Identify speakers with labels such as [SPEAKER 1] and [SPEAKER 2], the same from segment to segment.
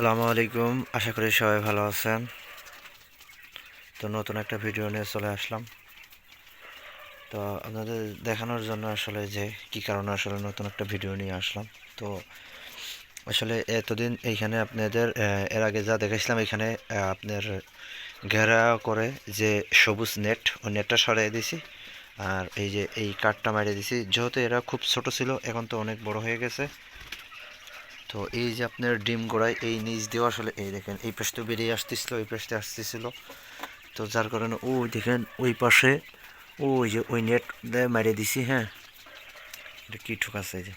[SPEAKER 1] আসসালামু আলাইকুম। আশা করি সবাই ভালো আছেন। তো নতুন একটা ভিডিও নিয়ে চলে আসলাম। তো আপনাদের দেখানোর জন্য আসলে যে কি কারণে আসলে নতুন একটা ভিডিও নিয়ে আসলাম। তো আসলে এতদিন এইখানে আপনাদের এর আগে যা দেখেছিলাম এখানে আপনার ঘেরা করে যে সবুজ নেট ওই নেটটা সরিয়ে দিছি। আর এই যে এই কাঠটা মারিয়ে দিছি। যেহেতু এরা খুব ছোট ছিল, এখন তো অনেক বড় হয়ে গেছে। তো এই যে আপনার ডিম গোড়ায় এই নিচ দিয়ে আসলে এই দেখেন, এই পাশ তো বেরিয়ে আসতেছিল ওই পাশটা আসতেছিল। তো যার কারণে ওই দেখেন, ওই পাশে ওই যে ওই নেট মারিয়ে দিছি হ্যাঁ। এটা কি ঠুক আছে এই যে।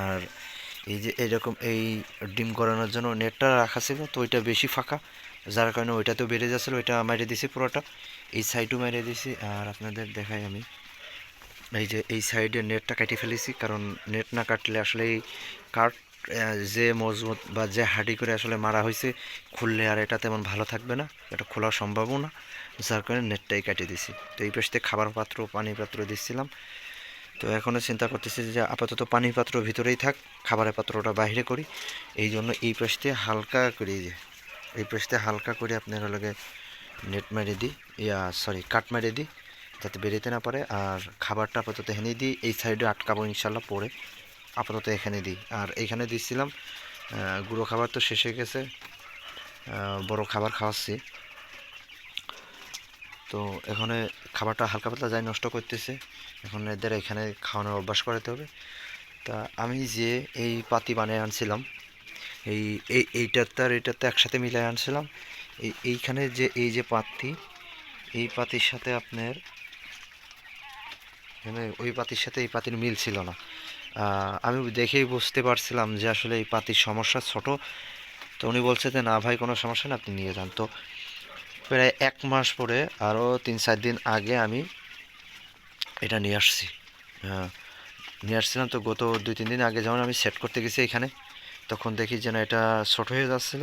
[SPEAKER 1] আর এই যে এরকম এই ডিম করানোর জন্য নেটটা রাখা ছিল, তো ওইটা বেশি ফাঁকা। যার কারণে ওইটা তো বেড়ে যাচ্ছিল, ওইটা মারিয়ে দিছি পুরোটা। এই সাইডও মারিয়ে দিছি, আর আপনাদের দেখাই আমি। এই যে এই সাইডে নেটটা কেটে ফেলেছি, কারণ নেট না কাটলে আসলে এই কাঠ যে মজবুত বা যে হাডি করে আসলে মারা হয়েছে খুললে আর এটা তেমন ভালো থাকবে না, এটা খোলা সম্ভবও না, যার কারণে নেটটাই কাটিয়ে দিছি। তো এই পাশে খাবার পাত্র পানি পাত্র দিচ্ছিলাম তো এখনও চিন্তা করতেছি যে আপাতত পানি পাত্র ভিতরেই থাক, খাবারের পাত্রটা বাইরে করি। এই জন্য এই পাশতে হালকা করে যে, এই পাশতে হালকা করে আপনার লগে নেট মেরে দিই, ইয়া সরি কাট মেরে দিই, যাতে বেরোতে না পারে। আর খাবারটা আপাতত এখানে দিই, এই সাইডে আটকাবো ইনশাল্লাহ পরে। আপাতত এখানে দিই। আর এইখানে দিচ্ছিলাম গুঁড়ো খাবার তো শেষ হয়ে গেছে বড় খাবার খাওয়াচ্ছি। তো এখানে খাবারটা হালকা পাতলা যাই নষ্ট করতেছে, এখন এদের এখানে খাওয়ানোর অভ্যাস করাতে হবে। তা আমি যে এই পাতি বানিয়ে আনছিলাম, এই এই এইটাতে আর এইটাতে একসাথে মিলাই আনছিলাম, এই, এইখানে যে, এই যে পাতি, এই পাতির সাথে আপনার মানে ওই পাতির সাথে এই পাতির মিল ছিল না। আমি দেখেই বুঝতে পারছিলাম যে আসলে এই পাতির সমস্যা ছোট। তো উনি বলছে যে, না ভাই, কোনো সমস্যা না আপনি নিয়ে যান। তো প্রায় এক মাস পরে, আরও তিন চার দিন আগে আমি এটা নিয়ে আসছি। হ্যাঁ নিয়ে আসছিলাম। তো গত দুই, তিন দিন আগে যেমন আমি সেট করতে গেছি এখানে, তখন দেখি যেন এটা ছোট হয়ে যাচ্ছিল।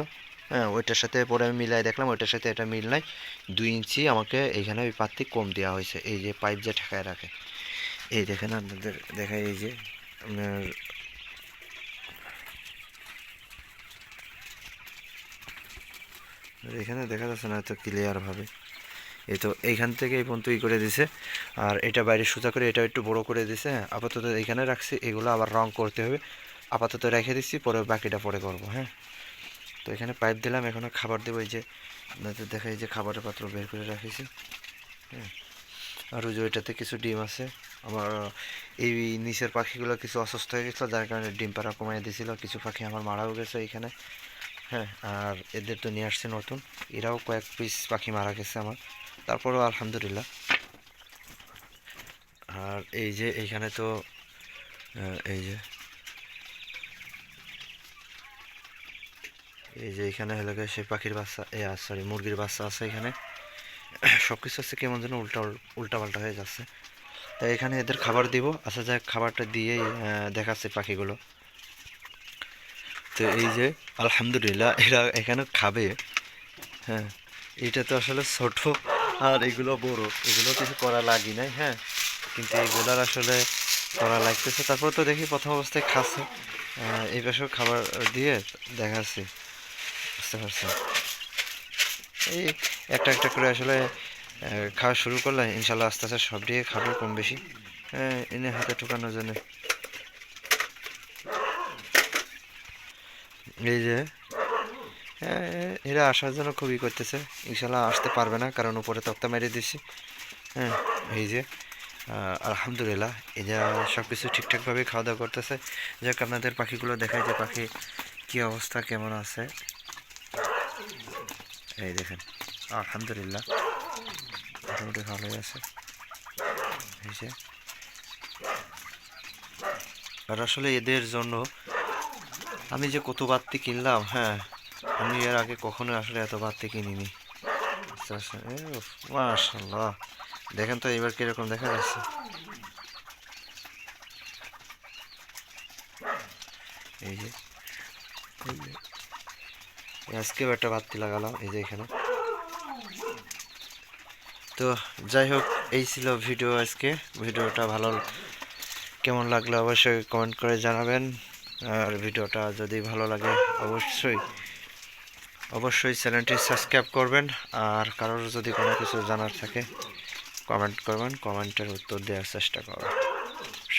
[SPEAKER 1] হ্যাঁ ওইটার সাথে পরে আমি মিলাই দেখলাম, ওইটার সাথে এটা মিল নাই। দুই ইঞ্চি আমাকে এইখানে ওই পাত্তি কম দেওয়া হয়েছে। এই যে পাইপ যে ঠেকায় রাখে। এই দেখেন আপনাদের দেখায় এই যে। আপনার এখানে দেখা যাচ্ছে না এত ক্লিয়ারভাবে এই তো এইখান থেকে এই পর্যন্ত ই করে দিছে। আর এটা বাইরে সোজা করে এটা একটু বড় করে দিছে। আপাতত এইখানে রাখছি, এগুলো আবার রং করতে হবে। আপাতত রেখে দিচ্ছি পরে বাকিটা পরে করব হ্যাঁ। তো এখানে পাইপ দিলাম, এখন খাবার দেবো, এই যে দেখা এই যে খাবারের পাত্র বের করে রাখেছি হ্যাঁ। আর ওই যে কিছু ডিম আছে। আমার এই নিচের পাখিগুলো কিছু অসুস্থ হয়ে গেছিল, যার কারণে ডিম পাড়া কমাই দিয়েছিল। কিছু পাখি আমার মারাও গেছে এখানে। হ্যাঁ আর এদের তো নিয়ে আসছে নতুন। এরাও কয়েক পিস পাখি মারা গেছে আমার। তারপরেও আলহামদুলিল্লাহ। আর এই যে এইখানে তো এই যে এই যে এখানে হলো সেই পাখির বাচ্চা, এ সরি মুরগির বাচ্চা আছে এখানে। সব কিছু হচ্ছে কেমন যেন উল্টা উল্টা পাল্টা হয়ে যাচ্ছে। তাই এখানে এদের খাবার দিব আচ্ছা যাক, খাবারটা দিয়েই দেখাচ্ছে পাখিগুলো। তো এই যে, আলহামদুলিল্লাহ, এরা এখানে খাবে। হ্যাঁ এটা তো আসলে ছোট, আর এগুলো বড়। এগুলো কিছু করা লাগি নাই হ্যাঁ। কিন্তু এগুলার আসলে করা লাগতেছে। তারপর তো দেখি প্রথম অবস্থায় খাচ্ছে। এই পাশেও খাবার দিয়ে দেখাচ্ছি। বুঝতে পারছেন? এই একটা একটা করে আসলে খাওয়া শুরু করলে ইনশাল্লাহ আস্তে আস্তে সব দিয়ে খাবে কম বেশি। হ্যাঁ এনে হাতে ঠুকানোর জন্য। এই যে এরা আসার জন্য খুবই করতেছে। ইনশাল্লাহ আসতে পারবে না, কারণ উপরে তক্তা মেরে দিছি। হ্যাঁ এই যে আলহামদুলিল্লাহ, এরা সব কিছু ঠিকঠাকভাবে খাওয়া দাওয়া করতেছে। যাক, আপনাদের পাখিগুলো দেখায় যে পাখি কি অবস্থা, কেমন আছে। এই দেখেন। আলহামদুলিল্লাহ। মোটামুটি ভালোই আছে। যে। আর আসলে এদের জন্য আমি যে কত বাড়তি কিনলাম হ্যাঁ আমি এর আগে কখনো আসলে এত বাড়তি কিনিনি? এ উফ, মাশাআল্লাহ। দেখেন তো এবার কীরকম দেখা যাচ্ছে। এই যে। আজকেও একটা বাড়তি লাগালাম, এই যে এখানে। তো যাই হোক, এই ছিল ভিডিও আজকে। ভিডিওটা ভালো কেমন লাগল অবশ্যই কমেন্ট করে জানাবেন। আর ভিডিওটা যদি ভালো লাগে, অবশ্যই অবশ্যই চ্যানেলটি সাবস্ক্রাইব করবেন। আর কারোর যদি কোনো কিছু জানার থাকে কমেন্ট করবেন। কমেন্টের উত্তর দেওয়ার চেষ্টা করবেন।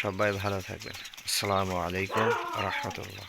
[SPEAKER 1] সবাই ভালো থাকবেন। আসসালামু আলাইকুম রহমতুল্লাহ।